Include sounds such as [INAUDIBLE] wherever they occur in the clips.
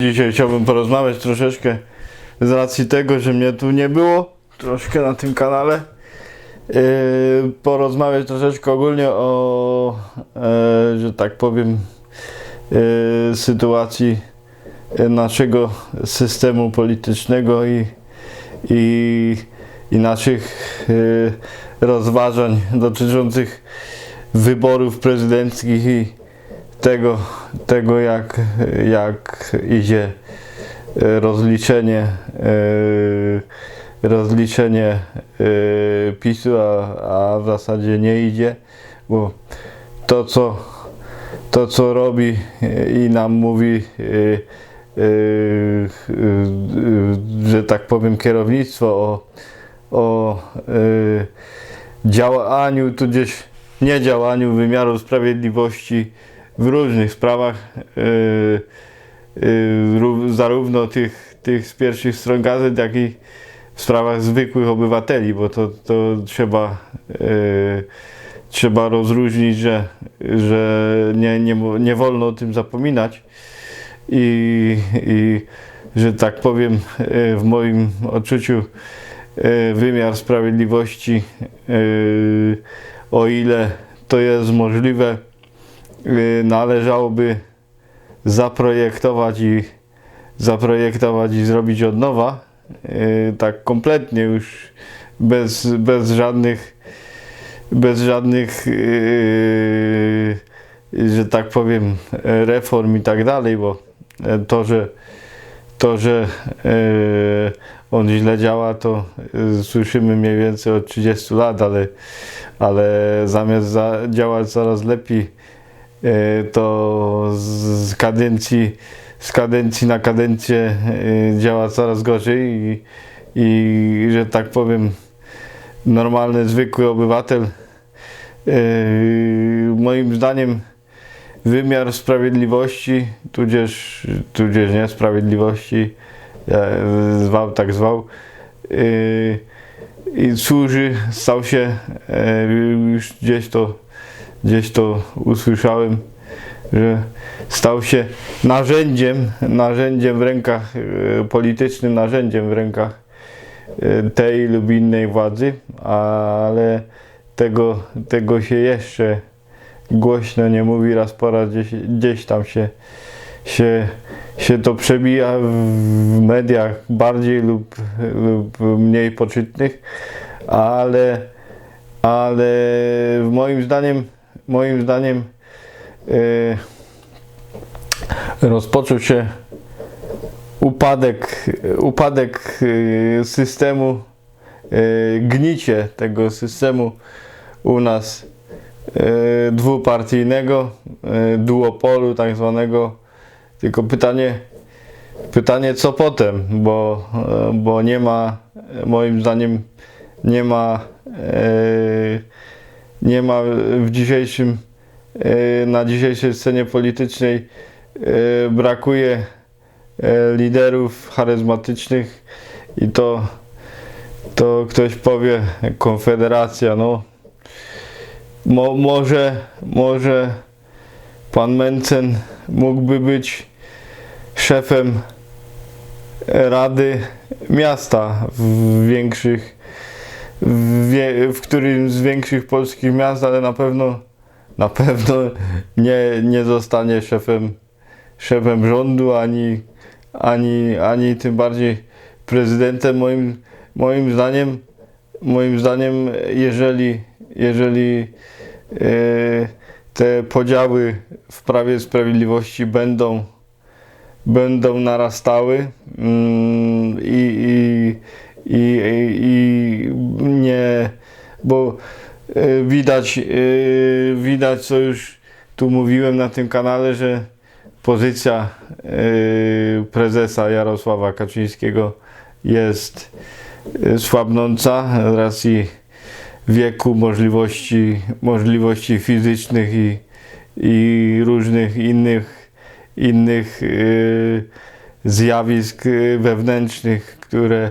Dzisiaj chciałbym porozmawiać troszeczkę z racji tego, że mnie tu nie było troszkę na tym kanale. Yy, porozmawiać troszeczkę ogólnie o, e, że tak powiem, e, sytuacji naszego systemu politycznego i, i, i naszych e, rozważań dotyczących wyborów prezydenckich i tego, tego jak, jak idzie e, rozliczenie, e, rozliczenie e, PiSu, a, a w zasadzie nie idzie, bo to co, to, co robi i nam mówi, że tak powiem, kierownictwo o, o działaniu, tudzież niedziałaniu wymiaru sprawiedliwości w różnych sprawach, yy, yy, ró- zarówno tych, tych z pierwszych stron gazet, jak i w sprawach zwykłych obywateli, bo to, to trzeba, yy, trzeba rozróżnić, że, że nie, nie, nie wolno o tym zapominać. I, i że tak powiem, w moim odczuciu wymiar sprawiedliwości, o ile to jest możliwe, należałoby zaprojektować i zaprojektować i zrobić od nowa, y, tak kompletnie już bez, bez żadnych bez żadnych y, że tak powiem reform i tak dalej, bo to, że to, że y, on źle działa, to y, słyszymy mniej więcej od 30 lat, ale, ale zamiast za, działać coraz lepiej, y, to z, kadencji z kadencji na kadencję y, działa coraz gorzej i, i że tak powiem normalny, zwykły obywatel. Y, moim zdaniem wymiar sprawiedliwości, tudzież, tudzież niesprawiedliwości, zwał tak zwał, i służy, stał się, e, już gdzieś to, gdzieś to usłyszałem, że stał się narzędziem, narzędziem w rękach, e, politycznym narzędziem w rękach e, tej lub innej władzy, ale tego, tego się jeszcze głośno nie mówi, raz po raz gdzieś, gdzieś tam się, się, się to przebija w mediach bardziej lub, lub mniej poczytnych, ale, ale moim zdaniem, moim zdaniem e, rozpoczął się upadek, upadek e, systemu, e, gnicie tego systemu u nas dwupartyjnego, duopolu tak zwanego. Tylko pytanie, pytanie co potem, bo, bo nie ma, moim zdaniem, nie ma, nie ma w dzisiejszym, e, na dzisiejszej scenie politycznej e, brakuje e, liderów charyzmatycznych i to, to ktoś powie konfederacja, no. Mo, może, może pan Mencen mógłby być szefem Rady Miasta w większych, w, w którymś z większych polskich miast, ale na pewno, na pewno nie, nie zostanie szefem, szefem rządu, ani, ani, ani tym bardziej prezydentem. Moim, moim zdaniem, moim zdaniem, jeżeli, jeżeli e, te podziały w Prawie Sprawiedliwości będą, będą narastały mm, i, i, i, i nie, bo e, widać, e, widać co już tu mówiłem na tym kanale, że pozycja e, prezesa Jarosława Kaczyńskiego jest słabnąca z racji wieku, możliwości, możliwości fizycznych i, i różnych innych, innych zjawisk wewnętrznych, które,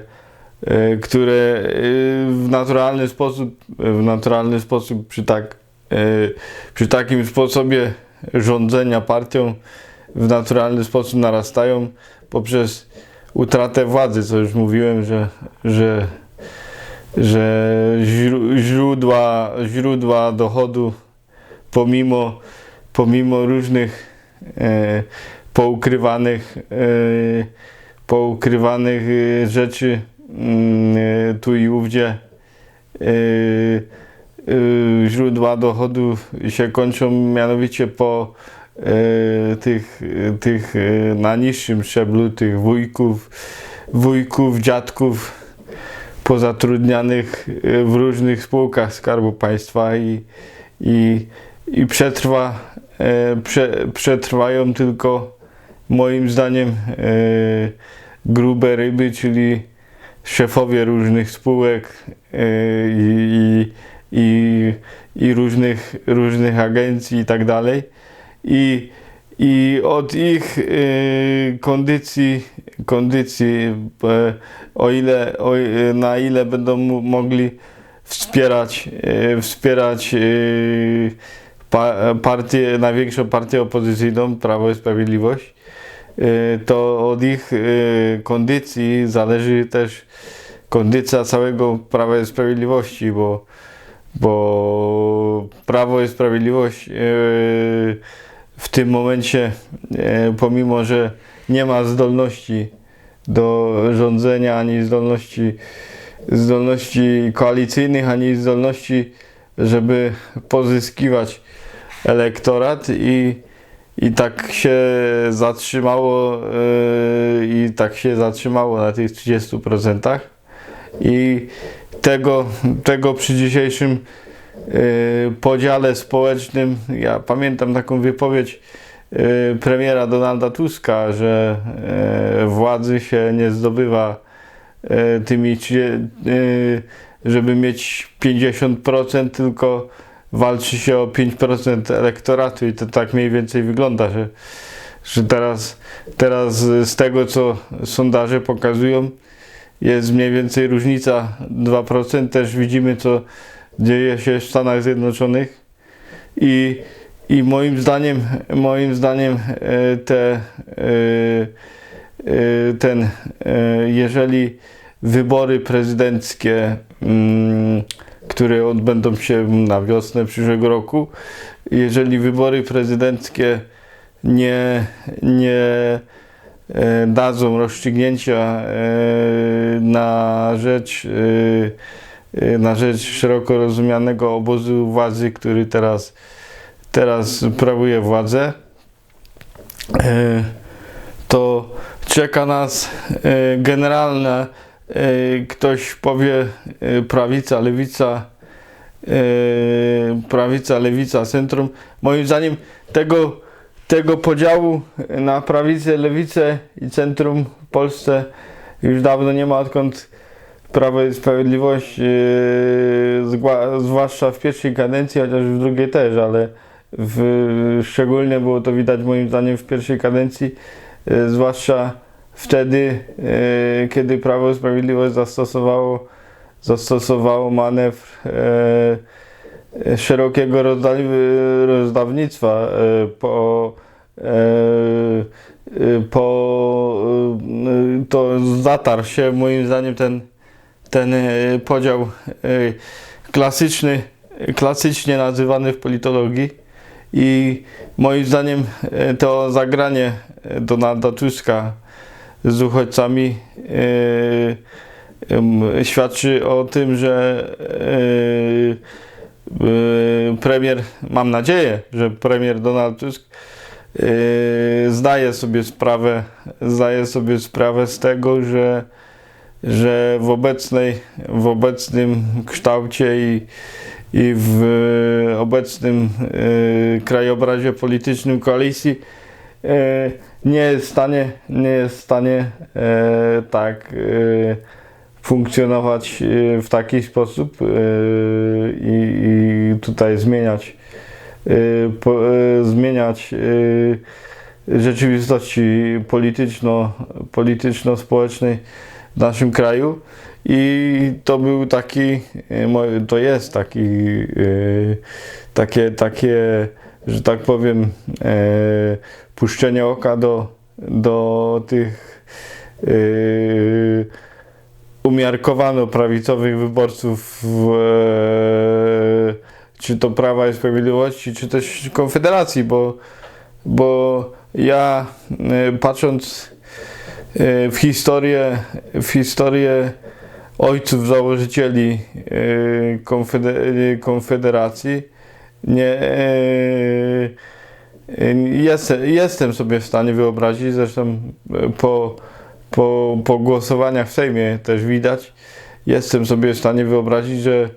które y, w naturalny sposób, w naturalny sposób przy, tak, przy takim sposobie rządzenia partią w naturalny sposób narastają. poprzez utratę władzy, co już mówiłem, że, że, że źró- źródła, źródła dochodu pomimo, pomimo różnych e, poukrywanych, e, poukrywanych e, rzeczy e, tu i ówdzie e, e, źródła dochodu się kończą mianowicie po tych, tych na niższym szczeblu, tych wujków, wujków, dziadków pozatrudnianych w różnych spółkach Skarbu Państwa i, i, i przetrwa, prze, przetrwają tylko moim zdaniem grube ryby, czyli szefowie różnych spółek e, i, i, i, różnych, różnych agencji i tak dalej. I, i od ich e, kondycji, kondycji e, o ile, o, na ile będą mogli wspierać, wspierać pa, partię, największą partię opozycyjną, Prawo i Sprawiedliwość, to od ich e, kondycji zależy też kondycja całego Prawa i Sprawiedliwości, bo, bo Prawo i Sprawiedliwość e, w tym momencie, pomimo że nie ma zdolności do rządzenia, ani zdolności, zdolności koalicyjnych, ani zdolności, żeby pozyskiwać elektorat i, i tak się zatrzymało e, i tak się zatrzymało na tych 30% i tego, tego przy dzisiejszym y, podziale społecznym. Ja pamiętam taką wypowiedź y, premiera Donalda Tuska, że y, władzy się nie zdobywa y, tymi, trzydzie- y, żeby mieć 50%, tylko walczy się o 5% elektoratu i to tak mniej więcej wygląda, że, że teraz, teraz z tego, co sondaże pokazują, jest mniej więcej różnica 2%. Też widzimy, co dzieje się w Stanach Zjednoczonych. I, i moim zdaniem, moim zdaniem e, te, e, e, ten, jeżeli wybory prezydenckie, mm, które odbędą się na wiosnę przyszłego roku, jeżeli wybory prezydenckie nie, nie e, dadzą rozstrzygnięcia e, na rzecz, e, na rzecz szeroko rozumianego obozu władzy, który teraz, teraz sprawuje władzę, to czeka nas generalne, e, ktoś powie e, prawica, lewica, e, prawica, lewica, centrum. Moim zdaniem tego, tego podziału na prawicę, lewicę i centrum w Polsce już dawno nie ma, odkąd Prawo i Sprawiedliwość, zwłaszcza w pierwszej kadencji, chociaż w drugiej też, ale w, szczególnie było to widać moim zdaniem w pierwszej kadencji, zwłaszcza wtedy, e, kiedy Prawo i Sprawiedliwość zastosowało, zastosowało manewr e, szerokiego rozda, rozdawnictwa e, po, po to zatarł się moim zdaniem ten, ten podział klasyczny, klasycznie nazywany w politologii. I moim zdaniem to zagranie Donalda Tuska z uchodźcami e, świadczy o tym, że e, e, premier, mam nadzieję, że premier Donald Tusk zdaje sobie sprawę, zdaje sobie sprawę z tego, że, że w obecnej, w obecnym kształcie i, i w obecnym krajobrazie politycznym koalicji nie jest w stanie, nie jest w stanie e, tak e, funkcjonować e, w taki sposób e, i, i tutaj zmieniać e, po, e, zmieniać e, rzeczywistości polityczno, polityczno-społecznej w naszym kraju. I to był taki, e, to jest taki, e, takie, takie, że tak powiem, e, puszczenie oka do, do tych yy, umiarkowano prawicowych wyborców w, e, czy to Prawa i Sprawiedliwości, czy też Konfederacji, bo, bo ja e, patrząc e, w historię, w historię ojców założycieli e, Konfeder- Konfederacji, nie, e, e, jestem, sobie w stanie wyobrazić, zresztą e, po, po, po głosowaniach w Sejmie też widać, jestem sobie w stanie wyobrazić, że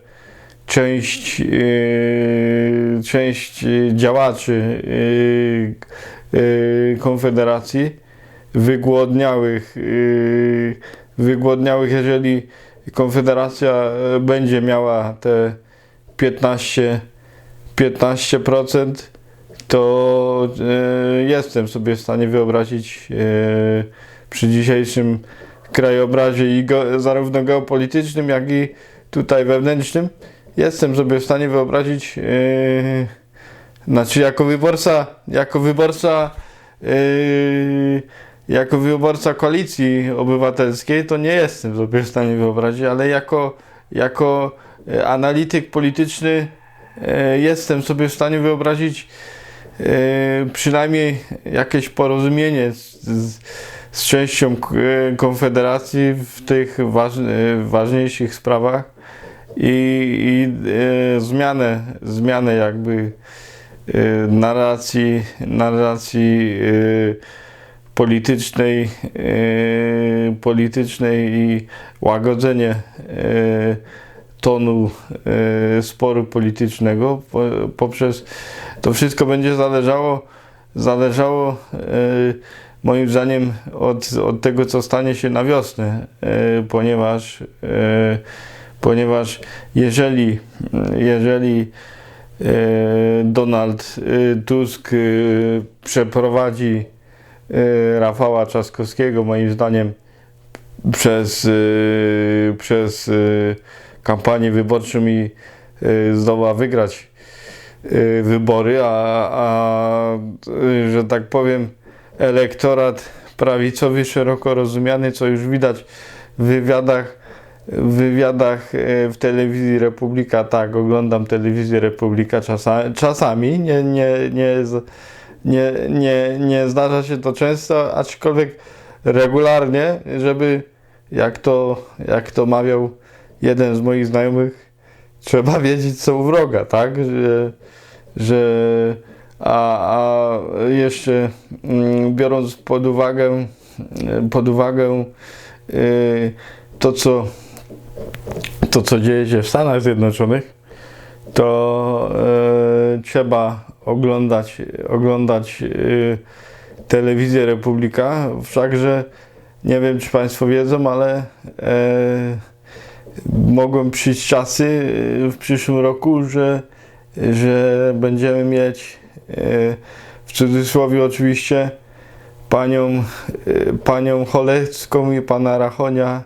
część, yy, część działaczy yy, yy, Konfederacji wygłodniałych, yy, wygłodniałych, jeżeli Konfederacja będzie miała te 15, 15%, to e, jestem sobie w stanie wyobrazić e, przy dzisiejszym krajobrazie i go, zarówno geopolitycznym, jak i tutaj wewnętrznym, jestem sobie w stanie wyobrazić, e, znaczy jako wyborca, jako wyborca jako wyborca koalicji obywatelskiej to nie jestem sobie w stanie wyobrazić, ale jako, jako analityk polityczny jestem sobie w stanie wyobrazić e, przynajmniej jakieś porozumienie z, z, częścią e, Konfederacji w tych ważniejszych sprawach i, i e, zmianę, zmianę jakby e, narracji, narracji e, politycznej, e, politycznej i łagodzenie e, tonu e, sporu politycznego. Po, poprzez to wszystko będzie zależało, zależało e, moim zdaniem od, od tego, co stanie się na wiosnę, e, ponieważ, ponieważ jeżeli, jeżeli Donald Tusk przeprowadzi Rafała Trzaskowskiego, moim zdaniem, przez, przez kampanię wyborczą i e, zdoła wygrać e, wybory, a, a e, że tak powiem, elektorat prawicowy, szeroko rozumiany, co już widać w wywiadach, w wywiadach w telewizji Republika, tak, oglądam telewizję Republika czasami, czasami. Nie, nie, nie, nie, nie, nie zdarza się to często, aczkolwiek regularnie, żeby jak to, jak to mawiał jeden z moich znajomych, trzeba wiedzieć co u wroga, tak? Że, że a, a jeszcze mm, biorąc pod uwagę, pod uwagę y, to, co, to, co dzieje się w Stanach Zjednoczonych, to e, trzeba oglądać, oglądać y, telewizję Republika. Wszakże nie wiem, czy Państwo wiedzą, ale mogą przyjść czasy y, w przyszłym roku, że, że będziemy mieć e, w cudzysłowie oczywiście panią, e, panią Cholecką i pana Rachonia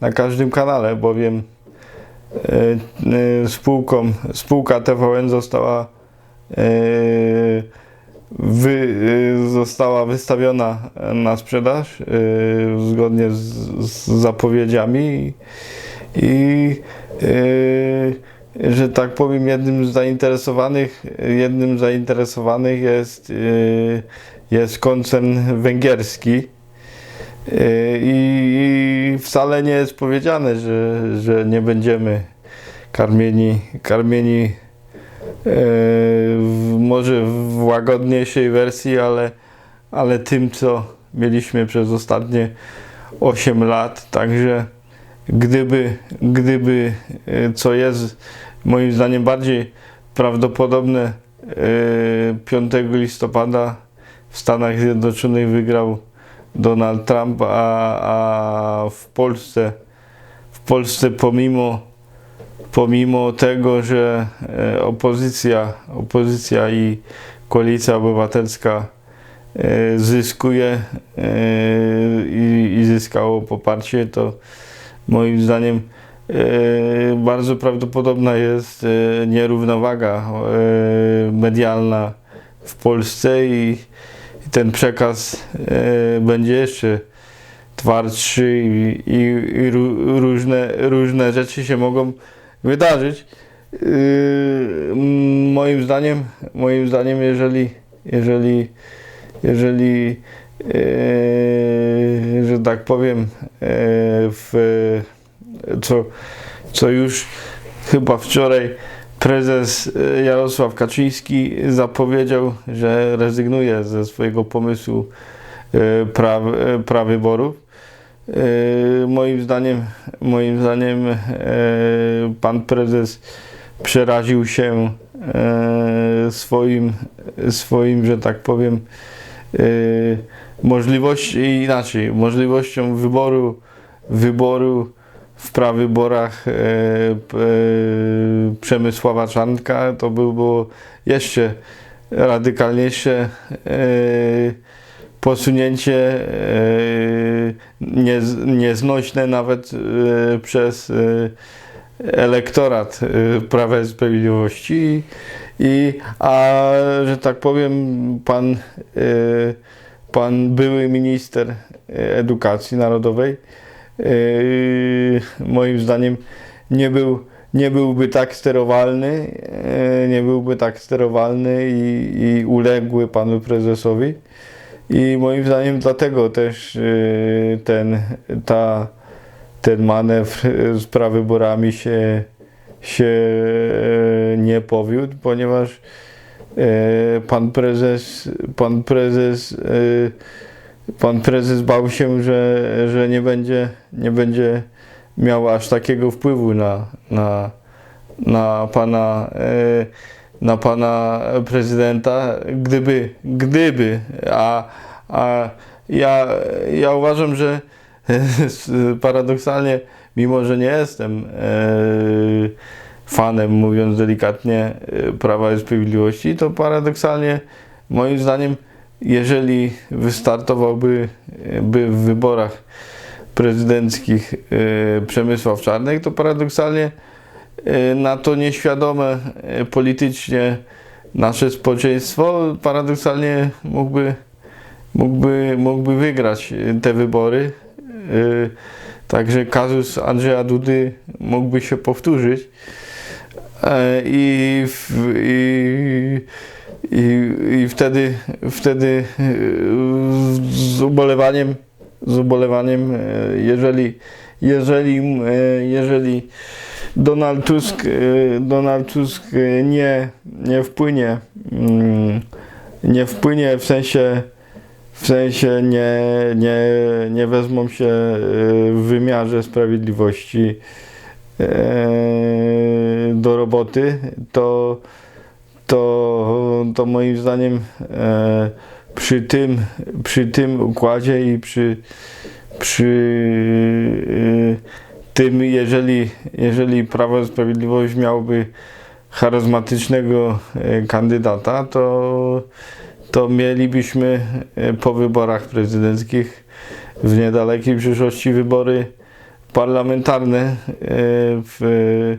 na każdym kanale, bowiem spółką, spółka TVN została wy, została wystawiona na sprzedaż zgodnie z, z zapowiedziami i, e, że tak powiem jednym z zainteresowanych jednym z zainteresowanych jest, e, jest koncern węgierski e, i, i wcale nie jest powiedziane, że, że nie będziemy karmieni, karmieni e, w, może w łagodniejszej wersji, ale, ale tym, co mieliśmy przez ostatnie 8 lat. Także gdyby, gdyby e, co jest moim zdaniem bardziej prawdopodobne, e, 5 listopada w Stanach Zjednoczonych wygrał Donald Trump, a, a w Polsce w Polsce pomimo pomimo tego, że e, opozycja, opozycja i koalicja obywatelska e, zyskuje e, i, i zyskało poparcie, to moim zdaniem e, bardzo prawdopodobna jest e, nierównowaga e, medialna w Polsce i, ten przekaz będzie jeszcze twardszy i, i, i ró- różne, różne rzeczy się mogą wydarzyć. Moim zdaniem, moim zdaniem, jeżeli, jeżeli, jeżeli, że tak powiem, yy, w, co, co już chyba wczoraj prezes yy, Jarosław Kaczyński zapowiedział, że rezygnuje ze swojego pomysłu yy, pra, yy, prawyborów. Yy, Moim zdaniem, moim zdaniem yy, pan prezes przeraził się swoim, swoim, że tak powiem, e, możliwości, inaczej, możliwością wyboru, wyboru w prawyborach e, e, Przemysława Czarnka, to by było jeszcze radykalniejsze e, posunięcie, e, niez, nieznośne nawet e, przez e, elektorat y, Prawa i Sprawiedliwości. I a że tak powiem pan, y, pan były minister edukacji narodowej y, moim zdaniem nie był nie byłby tak sterowalny, y, nie byłby tak sterowalny i, i uległy panu prezesowi. I moim zdaniem dlatego też ten, ta, ten manewr z prawyborami się, się e, nie powiódł, ponieważ e, pan prezes, pan prezes, e, pan prezes bał się, że, że nie będzie, nie będzie miał aż takiego wpływu na, na, na pana e, na pana prezydenta, gdyby, gdyby, a, a ja, ja uważam, że [LAUGHS] paradoksalnie, mimo że nie jestem e, fanem, mówiąc delikatnie, e, Prawa i Sprawiedliwości, to paradoksalnie, moim zdaniem, jeżeli wystartowałby e, by w wyborach prezydenckich e, Przemysław Czarnek, to paradoksalnie na to nieświadome politycznie nasze społeczeństwo paradoksalnie mógłby, mógłby, mógłby wygrać te wybory. Także kazus Andrzeja Dudy mógłby się powtórzyć. E, I, i, i, i wtedy, wtedy e, z ubolewaniem, z ubolewaniem, e, jeżeli, jeżeli, jeżeli Donald Tusk, Donald Tusk nie, nie wpłynie, mm, nie wpłynie w sensie, w sensie nie, nie, nie wezmą się w wymiarze sprawiedliwości do roboty, to, to, to moim zdaniem e, przy tym, przy tym układzie i przy, przy e, tym, jeżeli, jeżeli Prawo i Sprawiedliwość miałby charyzmatycznego e, kandydata, to, to mielibyśmy e, po wyborach prezydenckich w niedalekiej przyszłości wybory parlamentarne w,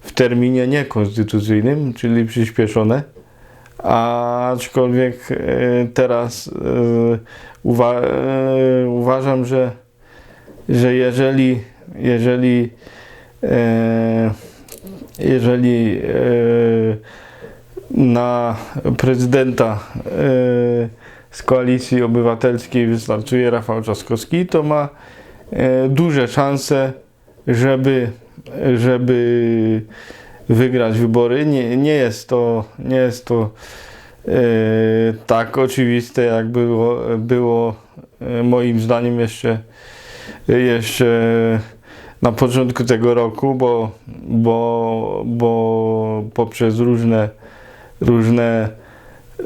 w terminie niekonstytucyjnym, czyli przyspieszone. Aczkolwiek e, teraz e, uwa- e, uważam, że, że jeżeli, jeżeli, jeżeli na prezydenta z koalicji obywatelskiej wystartuje Rafał Trzaskowski, to ma duże szanse, żeby, żeby wygrać wybory. Nie, nie jest to, nie jest to e, tak oczywiste, jak było, było e, moim zdaniem jeszcze, jeszcze na początku tego roku, bo, bo, bo poprzez różne, różne,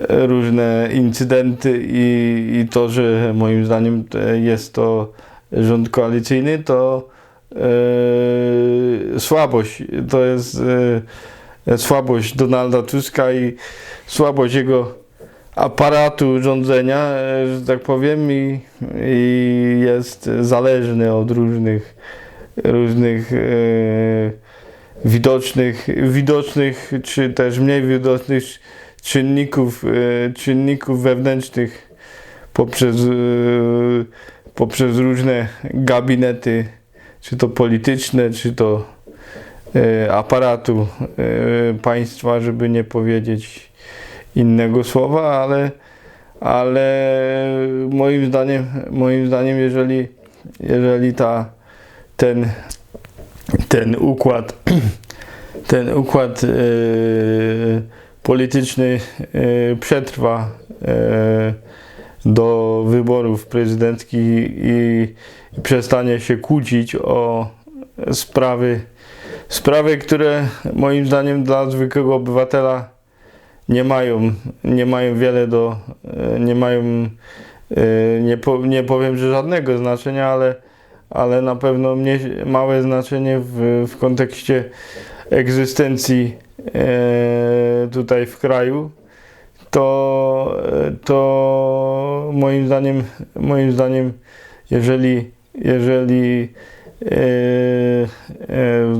różne incydenty i, i to, że moim zdaniem e, jest to rząd koalicyjny, to e, słabość, to jest e, słabość Donalda Tuska i słabość jego aparatu rządzenia, e, że tak powiem, i, i jest zależny od różnych, różnych e, widocznych, widocznych, czy też mniej widocznych czynników, czynników wewnętrznych poprzez poprzez różne gabinety, czy to polityczne, czy to e, aparatu e, państwa, żeby nie powiedzieć innego słowa, ale, ale moim zdaniem, moim zdaniem, jeżeli, jeżeli ta, ten, ten układ, [CLEARS THROAT] ten układ e, polityczny e, przetrwa e, do wyborów prezydenckich i, przestanie się kłócić o sprawy, sprawy, które moim zdaniem dla zwykłego obywatela nie mają, nie mają wiele do, e, nie mają, e, nie, po, nie powiem, że żadnego znaczenia, ale, ale na pewno mnie, małe znaczenie w, w kontekście egzystencji e, tutaj w kraju, to, to moim zdaniem, moim zdaniem, jeżeli, jeżeli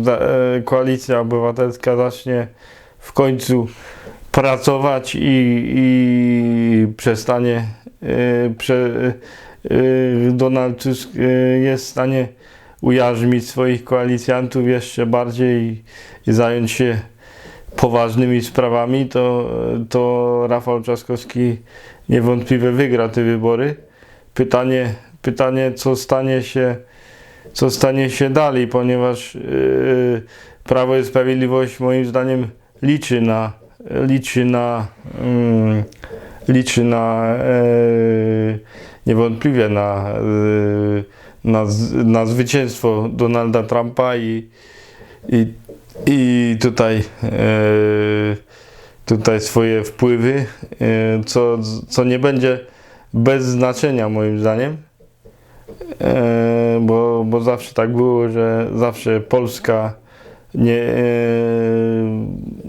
za- e, koalicja obywatelska zacznie w końcu pracować i, i przestanie e, prze, Donald Tusk jest w stanie ujarzmić swoich koalicjantów jeszcze bardziej i, i zająć się poważnymi sprawami, to, to Rafał Trzaskowski niewątpliwie wygra te wybory. Pytanie, pytanie co stanie się, co stanie się dalej, ponieważ yy, Prawo i Sprawiedliwość moim zdaniem liczy na liczy na mm, liczy na yy, niewątpliwie na, yy, na, na zwycięstwo Donalda Trumpa i, i, i tutaj, e, tutaj swoje wpływy, e, co, co nie będzie bez znaczenia moim zdaniem, e, bo, bo zawsze tak było, że zawsze Polska nie,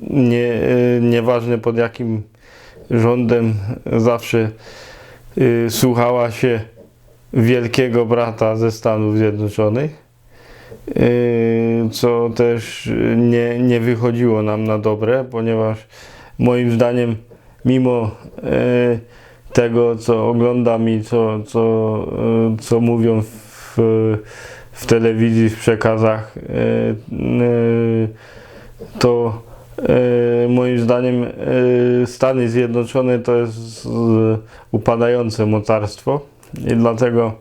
nie, nieważne pod jakim rządem zawsze słuchała się wielkiego brata ze Stanów Zjednoczonych. Yy, co też nie, nie wychodziło nam na dobre, ponieważ moim zdaniem, mimo yy, tego, co oglądam i co, co, yy, co mówią w, w telewizji, w przekazach, to moim zdaniem Stany Zjednoczone to jest upadające mocarstwo i dlatego,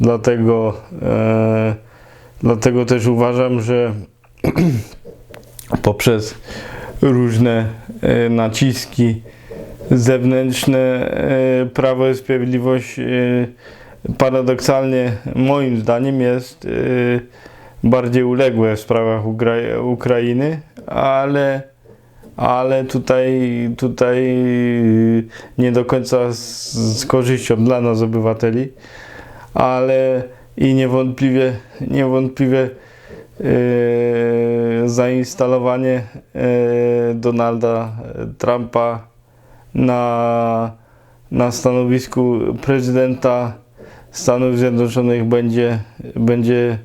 dlatego Dlatego też uważam, że [CLEARS THROAT] poprzez różne e, naciski zewnętrzne e, Prawo i Sprawiedliwość e, paradoksalnie moim zdaniem jest bardziej uległe w sprawach Ukra- Ukrainy, ale ale tutaj, tutaj nie do końca z, z korzyścią dla nas obywateli, ale i niewątpliwie, niewątpliwie e, zainstalowanie e, Donalda Trumpa na, na stanowisku prezydenta Stanów Zjednoczonych będzie, będzie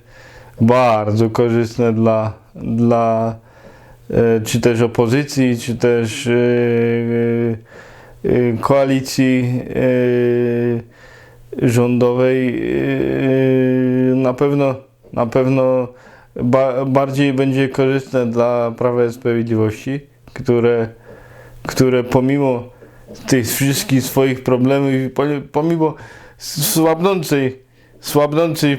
bardzo korzystne dla, dla e, czy też opozycji, czy też e, e, koalicji e, rządowej yy, na pewno na pewno ba, bardziej będzie korzystne dla Prawa i Sprawiedliwości, które, które pomimo tych wszystkich swoich problemów i po- pomimo słabnącej słabnącej, yy,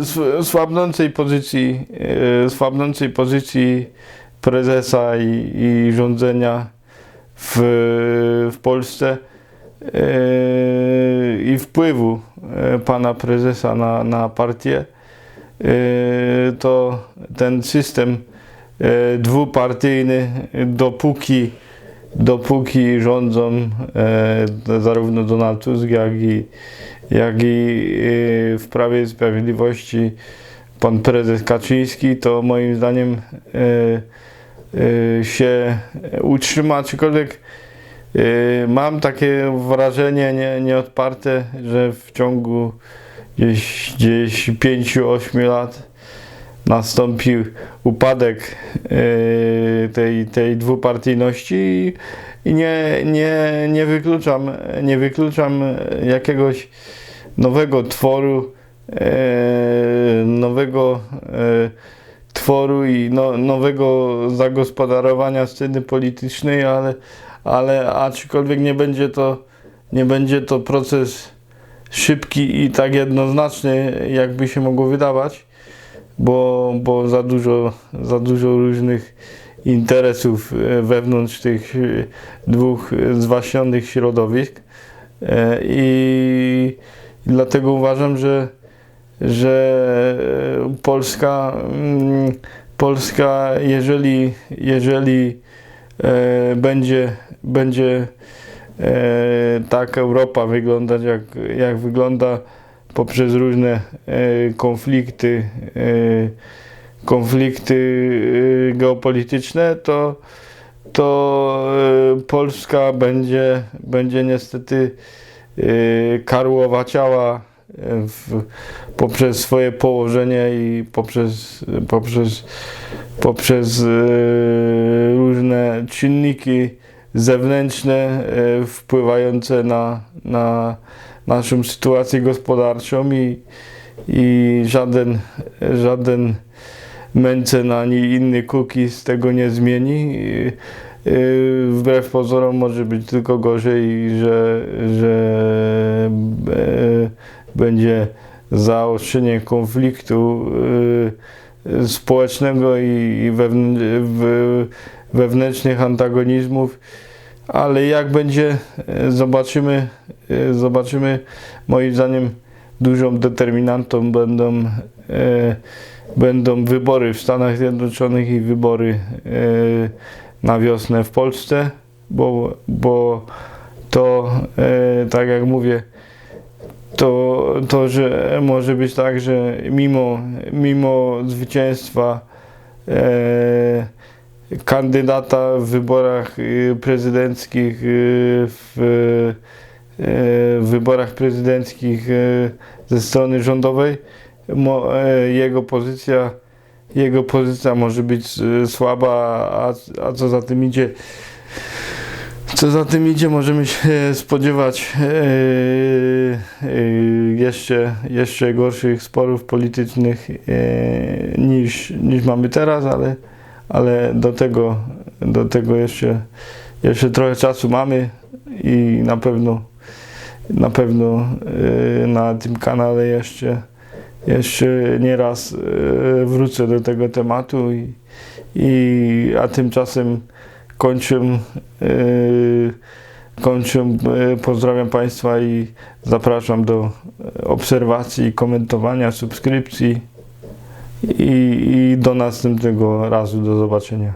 sł- słabnącej pozycji yy, słabnącej pozycji prezesa i, i rządzenia w, w Polsce i wpływu yy, pana prezesa na, na partię, yy, to ten system yy, dwupartyjny, dopóki, dopóki rządzą yy, zarówno Donald Tusk, jak i, jak i yy, w Prawie i Sprawiedliwości pan prezes Kaczyński, to moim zdaniem yy, yy, się utrzyma, aczkolwiek Yy, Mam takie wrażenie nie, nieodparte, że w ciągu gdzieś, gdzieś 5-8 lat nastąpił upadek yy, tej, tej dwupartyjności i, nie, nie, nie, wykluczam, nie wykluczam jakiegoś nowego tworu, e, nowego tworu i no, nowego zagospodarowania sceny politycznej, ale, ale aczkolwiek nie będzie to, nie będzie to proces szybki i tak jednoznaczny, jakby się mogło wydawać, bo, bo za, dużo, za dużo różnych interesów e, wewnątrz tych e, dwóch zwaśnionych środowisk. E, I dlatego uważam, że, że Polska, mm, Polska jeżeli, jeżeli będzie, będzie e, tak Europa wyglądać, jak, jak wygląda poprzez różne e, konflikty, e, konflikty e, geopolityczne, to, to e, Polska będzie, będzie niestety e, karłowaciała e, w, poprzez swoje położenie i poprzez, poprzez, poprzez różne czynniki zewnętrzne e, wpływające na, na naszą sytuację gospodarczą i, i żaden, żaden Mencen ani inny cookies tego nie zmieni. I, y, Wbrew pozorom może być tylko gorzej, że, że e, będzie zaostrzenie konfliktu społecznego i wewnętrznych antagonizmów. Ale jak będzie, e, zobaczymy. E, Zobaczymy. Moim zdaniem dużą determinantą będą, będą wybory w Stanach Zjednoczonych i wybory na wiosnę w Polsce, bo, bo to, tak jak mówię, to, to, że może być tak, że mimo, mimo zwycięstwa e, kandydata w wyborach y, prezydenckich y, w, e, w wyborach prezydenckich e, ze strony rządowej e, jego pozycja jego pozycja może być e, słaba, a, a co za tym idzie co za tym idzie, możemy się [LAUGHS] spodziewać e, e, jeszcze, jeszcze gorszych sporów politycznych e, niż, niż mamy teraz, ale, ale do tego, do tego jeszcze, jeszcze trochę czasu mamy i na pewno na pewno na tym kanale jeszcze, jeszcze nieraz wrócę do tego tematu i, i a tymczasem kończę, e, kończę, e, pozdrawiam Państwa i zapraszam do obserwacji, komentowania, subskrypcji i, i do następnego razu, do zobaczenia.